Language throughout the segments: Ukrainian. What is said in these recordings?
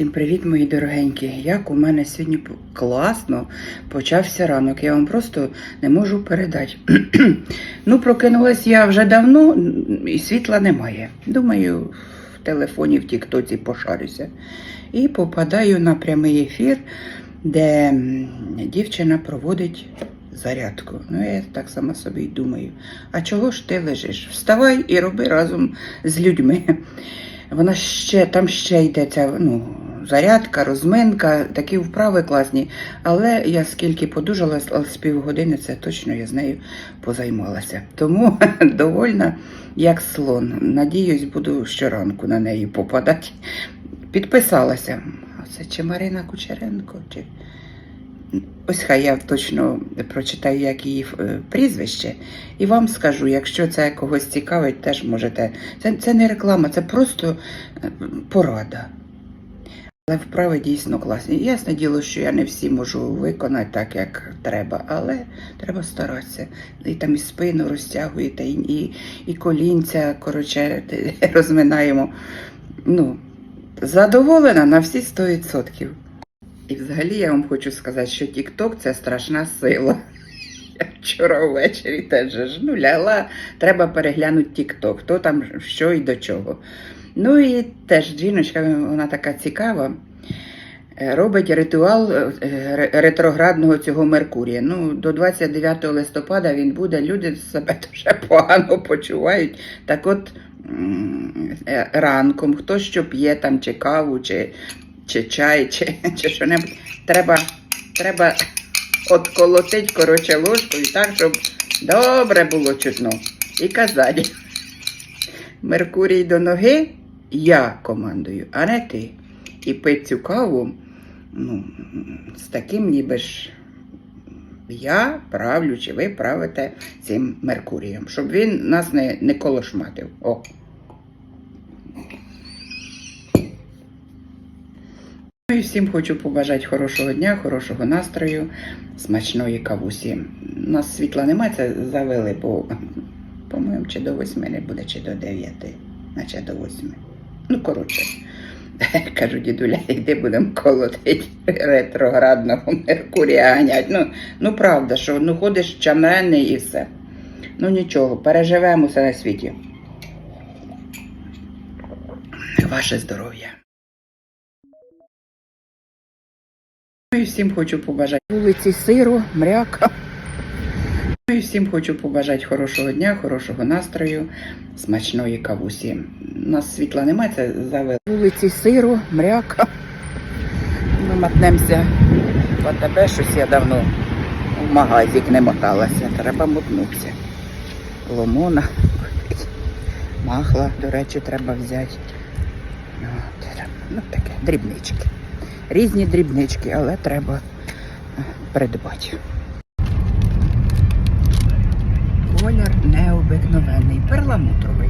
Всім привіт, мої дорогенькі. Як у мене сьогодні класно почався ранок. Я вам просто не можу передати. ну, прокинулась я вже давно і світла немає. Думаю, в телефоні, в Тіктоці пошарюся. І попадаю на прямий ефір, де дівчина проводить зарядку. Ну, я так само собі думаю. А чого ж ти лежиш? Вставай і роби разом з людьми. Вона ще там ще йдеться, ну, зарядка, розминка, такі вправи класні. Але я скільки подужала, з- півгодини, це точно я з нею позаймалася. Тому довольна, як слон. Надіюсь, буду щоранку на неї попадати. Підписалася. Це чи Марина Кучеренко, чи. Ось хай я точно прочитаю, як її е, прізвище, і вам скажу, якщо це когось цікавить, теж можете. Це, це не реклама, це просто е, порада. Але вправи дійсно класні. Ясне діло, що я не всі можу виконати так, як треба, але треба старатися. І там і спину розтягуєте, і, і, і колінця, коротше, розминаємо. Ну, задоволена на всі 100%. І взагалі я вам хочу сказати, що TikTok це страшна сила. Я вчора ввечері теж ж, ну, лягла, треба переглянути TikTok, хто там що і до чого. Ну і теж жіночка, вона така цікава. Е, Робить ритуал е, ретроградного цього Меркурія. Ну, до 29 листопада він буде, люди себе дуже погано почувають. Так от е, ранком, хто що п'є, там, чи каву, чи, чи чай, чи, чи що-небудь, треба, треба отколотить, коротше, ложкою так, щоб добре було чутно. І казати. Меркурій до ноги, я командую, а не ти. І пить цю каву ну, з таким ніби ж я правлю, чи ви правите цим Меркурієм, щоб він нас не, не колошматив. О. Ну і всім хочу побажати хорошого дня, хорошого настрою, смачної кавусі. У нас світла немає, це завели, бо, по-моєму, чи до восьми не буде, чи до дев'яти, наче до восьми. Ну, коротше, кажу, дідуля, йди будемо колотити ретроградного Меркурія ганять. Ну, ну правда, що ну ходиш чамренний і все. Ну нічого, переживемо все на світі. Ваше здоров'я. Ну і всім хочу побажати вулиці сиру, мряка. Ну і всім хочу побажати хорошого дня, хорошого настрою, смачної кавусі. У нас світла немає, це завели. Вулиці сиру, мряка. Ми мотнемося в АТБ, щось я давно в магазик не моталася. Треба мотнутися. Ломона. Махла, до речі, треба взяти. От, Ну, таке, дрібнички. Різні дрібнички, але треба е, придбати. Колір необикновений, перламутровий.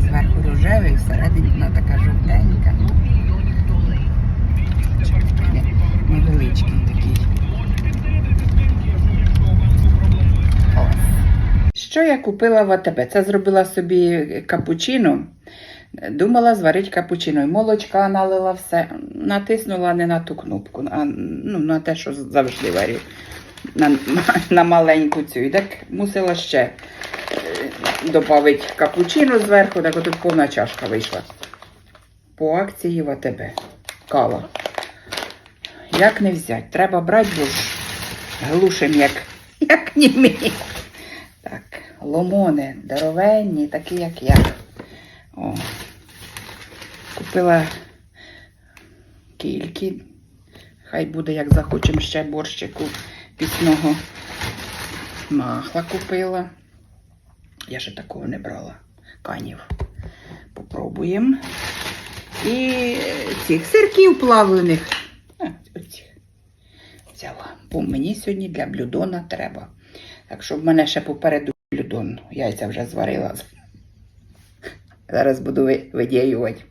Зверху рожевий, всередині вона така жовтенька. Невеличкий такий. Що я купила в АТБ? Це зробила собі капучино. Думала зварити капучино. І молочка налила все. Натиснула не на ту кнопку, а ну, на те, що завжди варю. На, на маленьку цю. І так мусила ще додати капучино зверху, так отут повна чашка вийшла. По акції в АТБ. Кава. Як не взяти? Треба брати, бо глушим, як, як німі. Так, ломони здоровенні, такі, як я. О. Купила кільки. Хай буде, як захочемо ще борщику пісного. Махла купила. Я ще такого не брала. Канів. Попробуємо. І цих сирків плавлених. Оцих. Взяла. Бо мені сьогодні для блюдона треба. Так що в мене ще попереду блюдон. Яйця вже зварила. Зараз буду ви- видіювати.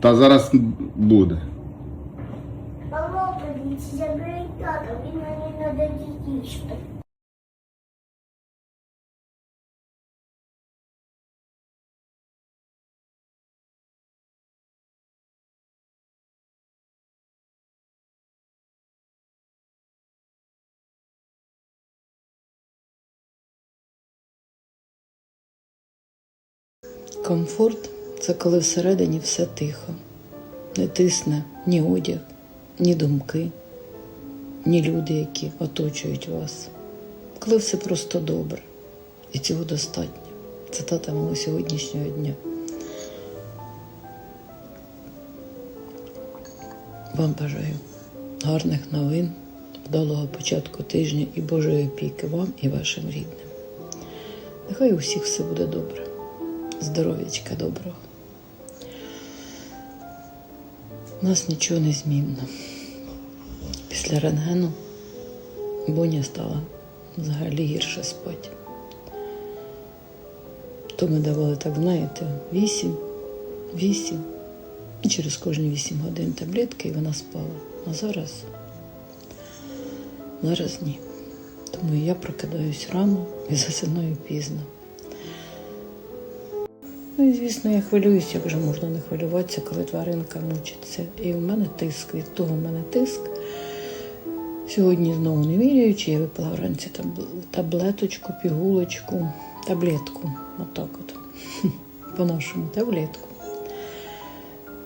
Та зараз буде. Мамо, подивіться, заберіть тато, він мені надо їсти. їсти. Комфорт це коли всередині все тихо, не тисне ні одяг, ні думки, ні люди, які оточують вас. Коли все просто добре, і цього достатньо. Цитата мого сьогоднішнього дня. Вам бажаю гарних новин, вдалого початку тижня і Божої опіки вам і вашим рідним. Нехай у всіх все буде добре. Здоров'ячка доброго. У нас нічого не змінно. Після рентгену Боня стала взагалі гірше спати. То ми давали, так знаєте, вісім, вісім. І через кожні вісім годин таблетки і вона спала. А зараз, зараз ні. Тому я прокидаюсь рано і засинаю пізно. Ну і звісно, я хвилююся, як же можна не хвилюватися, коли тваринка мучиться. І в мене тиск, від того в мене тиск. Сьогодні знову не віряючи, я випила вранці таблеточку, пігулочку, таблетку. Отак от. По-нашому таблетку.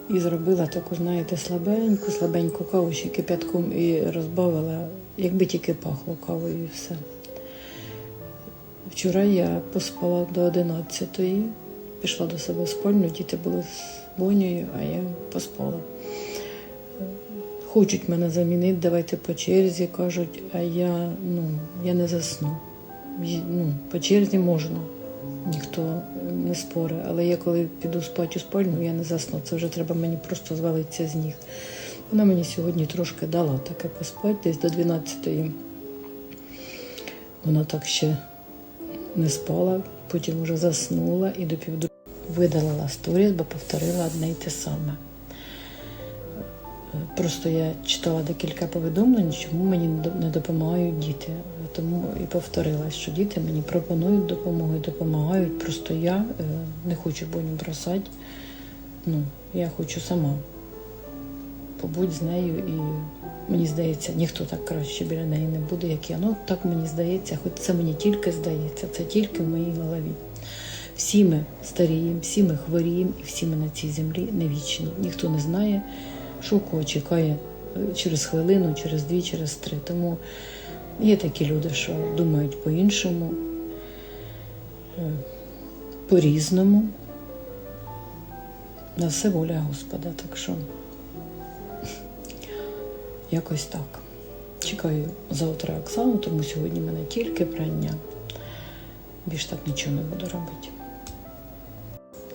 І зробила таку, знаєте, слабеньку, слабеньку каву ще кипятком і розбавила, якби тільки пахло кавою і все. Вчора я поспала до 11-ї, пішла до себе в спальню, діти були з Бонею, а я поспала. Хочуть мене замінити, давайте по черзі, кажуть, а я, ну, я не засну. Ну, по черзі можна, ніхто не спорить, але я коли піду спати у спальню, я не засну. Це вже треба мені просто звалитися з ніг. Вона мені сьогодні трошки дала таке поспати, десь до 12-ї. Вона так ще не спала, потім вже заснула і до півдругої видалила сторіс, бо повторила одне й те саме. Е, Просто я читала декілька повідомлень, чому мені не допомагають діти. Тому і повторила, що діти мені пропонують допомогу, допомагають. Просто я е, не хочу боню бросати. Ну, я хочу сама побудь з нею, і мені здається, ніхто так краще біля неї не буде, як я. Ну так мені здається, хоч це мені тільки здається, це тільки в моїй голові. Всі ми старіємо, всі ми хворіємо, і всі ми на цій землі не вічні. Ніхто не знає, що кого чекає е, через хвилину, через дві, через три. Тому є такі люди, що думають по-іншому, е, по-різному. На все воля Господа. Так що якось так. Чекаю завтра Оксану, тому сьогодні в мене тільки прання. Більш так нічого не буду робити.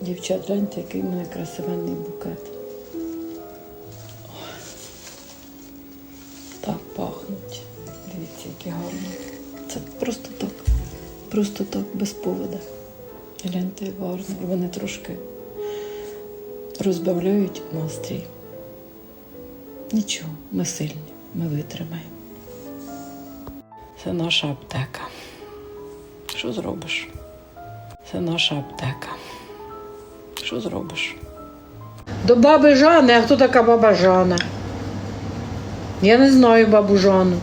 Дівчат, гляньте, який в мене красивенний букет. Так пахнуть. Дивіться, які гарні. Це просто так. Просто так, без повода. Гляньте, гарно. Вони трошки розбавляють настрій. Нічого, ми сильні, ми витримаємо. Це наша аптека. Що зробиш? Це наша аптека. Що зробиш? До баби Жани, а хто така баба Жана? Я не знаю бабу Жану.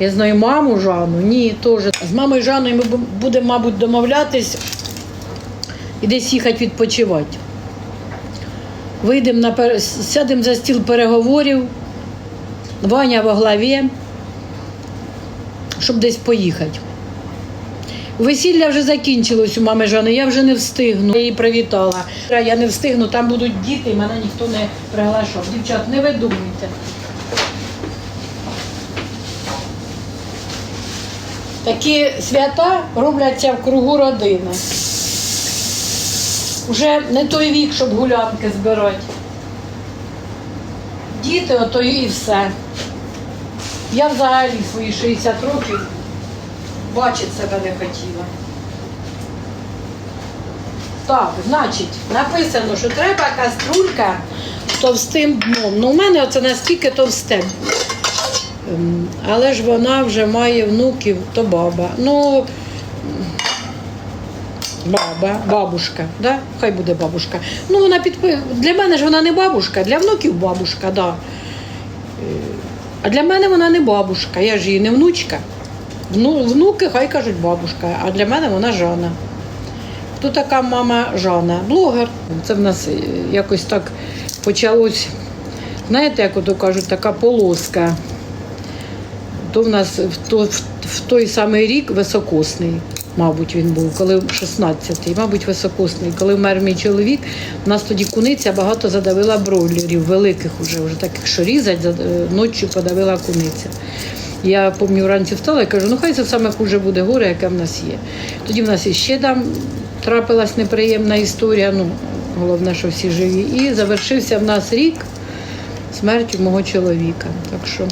Я знаю маму Жану. Ні, теж. З мамою Жаною ми будемо, мабуть, домовлятись і десь їхати відпочивати. Вийдемо на пер... сядемо за стіл переговорів. Ваня во главі, щоб десь поїхати. Весілля вже закінчилось у мами Жани, я вже не встигну. Я її привітала. Я не встигну, там будуть діти, і мене ніхто не приглашав. Дівчат, не видумуйте. Такі свята робляться в кругу родини. Уже не той вік, щоб гулянки збирати. Діти, ото і все. Я взагалі свої 60 років бачити себе не хотіла. Так, значить, написано, що треба каструлька з товстим дном. Ну, у мене оце наскільки товсте. Ем, Але ж вона вже має внуків, то баба. Ну, баба, бабушка, да? хай буде бабушка. Ну, вона підпи... Для мене ж вона не бабушка, для внуків бабушка, да. А для мене вона не бабушка, я ж її не внучка. Вну... Внуки хай кажуть бабушка, а для мене вона Жана. Хто така мама Жана? Блогер. Це в нас е, якось так почалось. Знаєте, як ото кажуть, така полоска. То в нас то, в, той самий рік високосний, мабуть, він був, коли 16-й, мабуть, високосний. Коли вмер мій чоловік, у нас тоді куниця багато задавила бройлерів, великих уже, вже таких, що різать, е, ночі подавила куниця. Я пам'ятаю, вранці встала і кажу, ну хай це саме хуже буде горе, яке в нас є. Тоді в нас іще там трапилась неприємна історія, ну, головне, що всі живі. І завершився в нас рік смертю мого чоловіка. Так що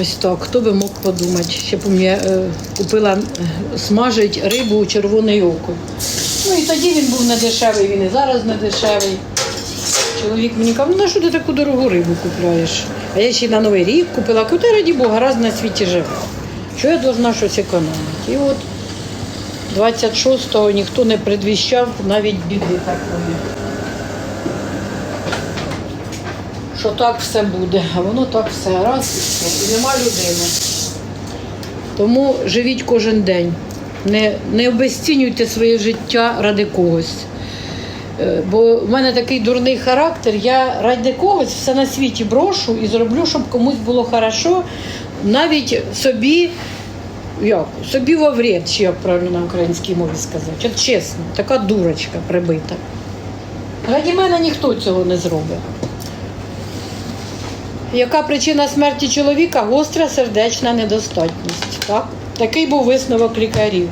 ось так, хто би мог подумати. Ще пам'ятаю, е, купила е, смажить рибу у червоне око. Ну і тоді він був не дешевий, він і зараз не дешевий. Чоловік мені каже, ну на що ти таку дорогу рибу купляєш? А я ще й на Новий рік купила, куди раді Бога, раз на світі живе. Що я должна щось економити? І от 26-го ніхто не предвіщав навіть біди такої. Що так все буде, а воно так все раз і все. І нема людини. Тому живіть кожен день. Не, не обезцінюйте своє життя ради когось. Е, Бо в мене такий дурний характер, я ради когось все на світі брошу і зроблю, щоб комусь було хорошо, навіть собі, як, собі во вред, чи як правильно на українській мові сказати. От чесно, така дурочка прибита. Раді мене ніхто цього не зробить. Яка причина смерті чоловіка? Гостра сердечна недостатність. Так? Такий був висновок лікарів.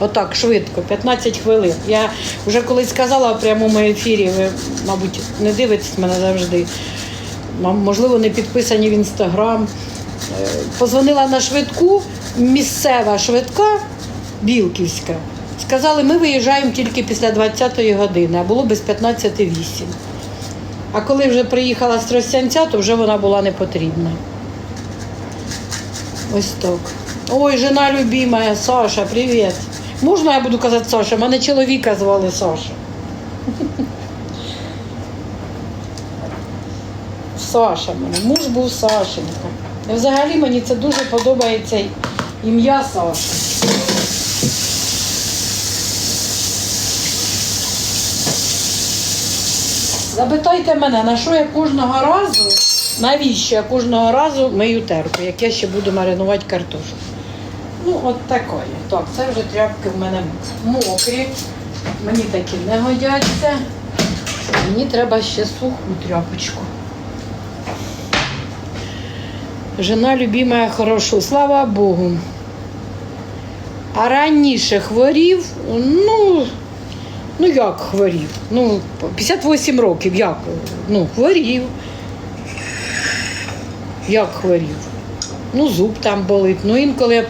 Отак, швидко, 15 хвилин. Я вже колись сказала в прямому ефірі, ви, мабуть, не дивитесь мене завжди. Можливо, не підписані в інстаграм. Е, Позвонила на швидку, місцева швидка, Білківська. Сказали, ми виїжджаємо тільки після 20-ї години, а було без 15.08. А коли вже приїхала з Тростянця, то вже вона була не потрібна. Ось так. Ой, жена любимая, Саша, привіт. Можна я буду казати Саша? Мене чоловіка звали Саша. Саша мене, муж був Сашенька. І взагалі мені це дуже подобається ім'я Саша. Запитайте мене, на що я кожного разу, навіщо я кожного разу мию терку, як я ще буду маринувати картошку. Ну, от такої. Так, це вже тряпки в мене мокрі. Мені такі не годяться. Мені треба ще суху тряпочку. Жена любимая хорошо, слава Богу. А раніше хворів, ну, ну як хворів? Ну, 58 років, як? Ну, хворів. Як хворів? Ну, зуб там болить. Ну, інколи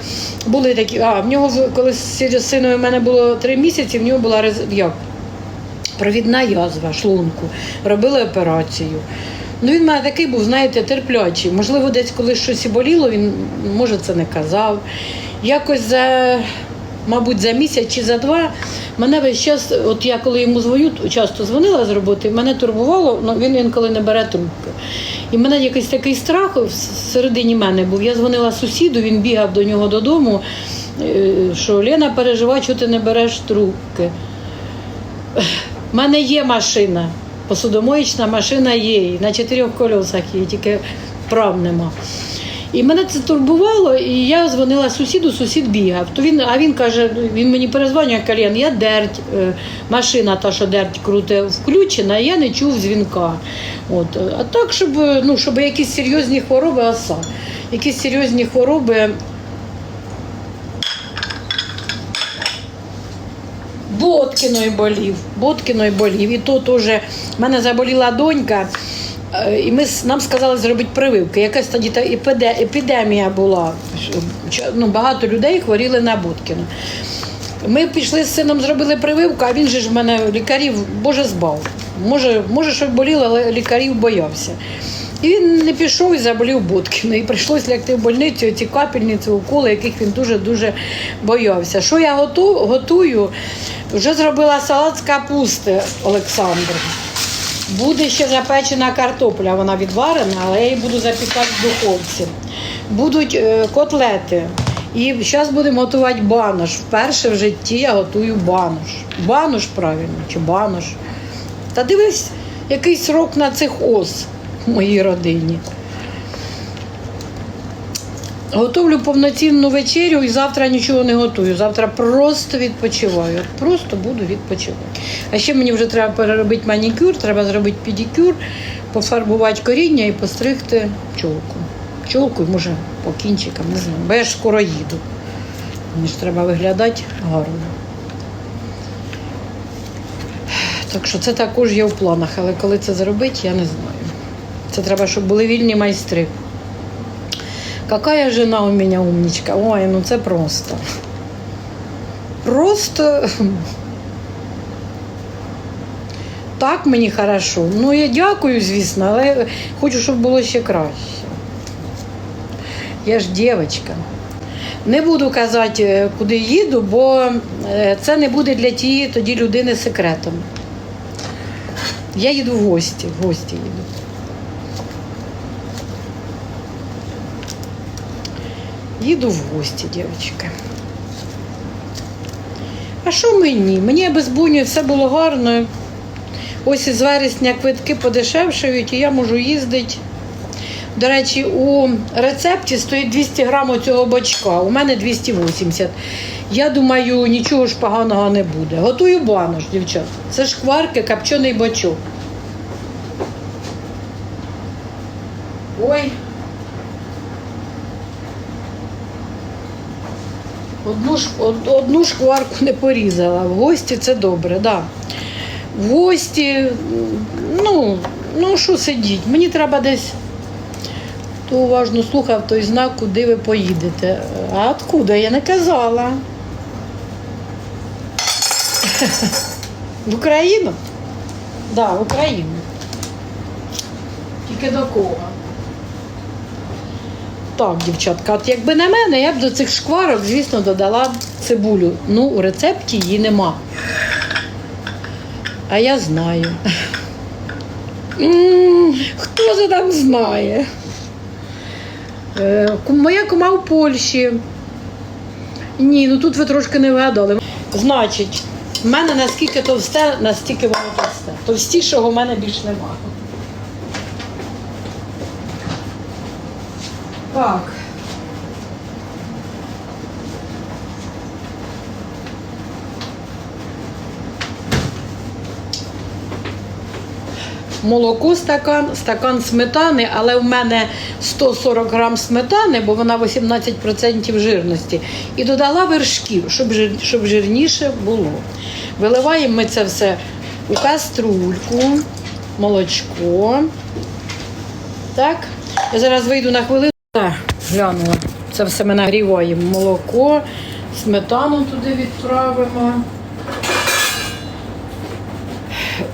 були такі. А, в нього, коли з сином у мене було три місяці, в нього була як? провідна язва шлунку. Робили операцію. Ну, він мене такий був, знаєте, терплячий. Можливо, десь коли щось і боліло, він може це не казав. Якось за, мабуть, за місяць чи за два мене весь час, от я коли йому дзвоню, часто дзвонила з роботи, мене турбувало, ну він інколи не бере трубки. І мене якийсь такий страх всередині мене був. Я дзвонила сусіду, він бігав до нього додому, е, що Лена переживає, що ти не береш трубки. У мене є машина, посудомоїчна машина є, на чотирьох колесах є, тільки прав нема. І мене це турбувало, і я дзвонила сусіду, сусід бігав. То він, а він каже, він мені перезвонює, Калєн, я дерть, е, машина та, що дерть круте, включена, і я не чув дзвінка. От. А так, щоб, е, ну, щоб якісь серйозні хвороби, оса, якісь серйозні хвороби. Боткіною болів, Боткіною болів. І тут уже в мене заболіла донька, і ми, нам сказали зробити прививки. Якась тоді та епідемія була. Ну, багато людей хворіли на Боткіну. Ми пішли з сином, зробили прививку, а він же ж в мене лікарів, Боже збав. Може, може, що боліло, але лікарів боявся. І він не пішов і заболів Боткіну. І прийшлось лягти в больницю, ці капельниці, уколи, яких він дуже-дуже боявся. Що я готу, готую? Вже зробила салат з капусти Олександр. Буде ще запечена картопля, вона відварена, але я її буду запікати в духовці. Будуть е, котлети. І зараз будемо готувати банош. Вперше в житті я готую банош. Банош правильно, чи банош. Та дивись, який срок на цих ос в моїй родині. Готовлю повноцінну вечерю і завтра нічого не готую. Завтра просто відпочиваю. Просто буду відпочивати. А ще мені вже треба переробити манікюр, треба зробити педикюр, пофарбувати коріння і постригти чолку. Чолку, може, по кінчикам, не знаю. Бо я ж скоро їду. Мені ж треба виглядати гарно. Так що це також є в планах, але коли це зробити, я не знаю. Це треба, щоб були вільні майстри. Какая жена у меня умничка. Ой, ну це просто. Просто так мені хорошо. Ну, я дякую, звісно, але хочу, щоб було ще краще. Я ж дівчинка. Не буду казати, е, куди їду, бо е, це не буде для тієї тоді людини секретом. Я їду в гості, в гості їду. Їду в гості, дівчатка. А що мені? Мені без буні все було гарно. Ось із вересня квитки подешевшають, і я можу їздити. До речі, у рецепті стоїть 200 грамів цього бачка, у мене 280. Я думаю, нічого ж поганого не буде. Готую банош, дівчат. Це шкварки, копчений бачок. Ой. Одну, одну шкварку не порізала. В гості це добре, да. В гості, ну, ну що сидіть, мені треба десь. Хто уважно слухав, той знав, куди ви поїдете. А откуда? Я не казала. В Україну? Так, да, в Україну. Тільки до кого? Так, дівчатка, от якби на мене, я б до цих шкварок, звісно, додала цибулю. Ну, у рецепті її нема. А я знаю. Хто це там знає? Е, Моя кума в Польщі. Ні, ну тут ви трошки не вигадали. Значить, в мене наскільки товсте, настільки воно товсте. Товстішого в мене більш немає. Так. Молоко стакан, стакан сметани, але в мене 140 грам сметани, бо вона 18% жирності. І додала вершків, щоб, жир, щоб жирніше було. Виливаємо ми це все у каструльку, молочко. Так. Я зараз вийду на хвилину. Так, глянула. Це все ми нагріваємо. Молоко, сметану туди відправимо.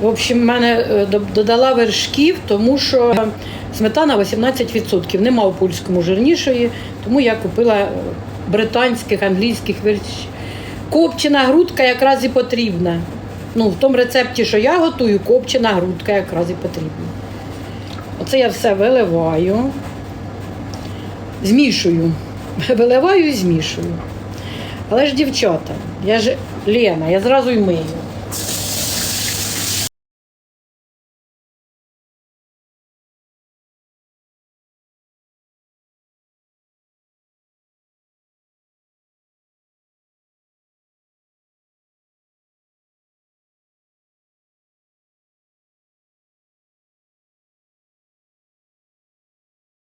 В общем, в мене е, додала вершків, тому що сметана 18%. Нема у польському жирнішої, тому я купила е, британських, англійських вершків. Копчена грудка якраз і потрібна. Ну, в тому рецепті, що я готую, копчена грудка якраз і потрібна. Оце я все виливаю, змішую. Виливаю і змішую. Але ж дівчата, я ж Лена, я зразу й мию.